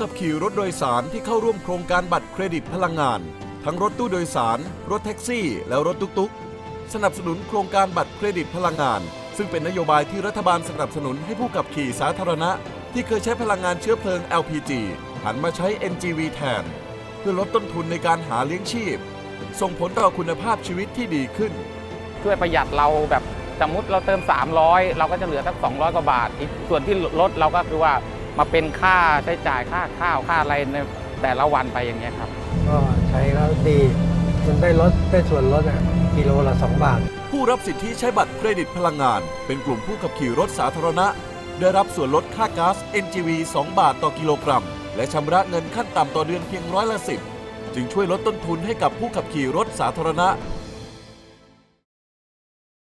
ขับขี่รถโดยสารที่เข้าร่วมโครงการบัตรเครดิตพลังงาน ทั้งรถตู้โดยสาร รถแท็กซี่ แล้วรถตุ๊กๆ สนับสนุนโครงการบัตรเครดิตพลังงาน ซึ่งเป็นนโยบายที่รัฐบาลสนับสนุนให้ผู้ขับขี่สาธารณะ ที่เคยใช้พลังงานเชื้อเพลิง LPG หันมาใช้ NGV แทน เพื่อลดต้นทุนในการหาเลี้ยงชีพ ส่งผลต่อคุณภาพชีวิตที่ดีขึ้น ช่วยประหยัดเราแบบสมมติเราเติม 300 เราก็จะเหลือสัก200 กว่าบาท อีกส่วนที่ลดเราก็คือว่า มาเป็นค่าใช้จ่ายค่าข้าวค่าอะไรในแต่ละวันไปอย่างเงี้ยครับ ก็ใช้แล้วดี มันได้ลดได้ส่วนลดอะกิโลละ 2 บาท ผู้รับสิทธิใช้บัตรเครดิตพลังงาน เป็นกลุ่มผู้ขับขี่รถสาธารณะ ได้รับส่วนลดค่าก๊าซ NGV 2 บาทต่อกิโลกรัม และชำระเงินขั้นต่ำต่อเดือนเพียงร้อยละสิบจึงช่วยลดต้นทุนให้กับผู้ขับขี่รถสาธารณะ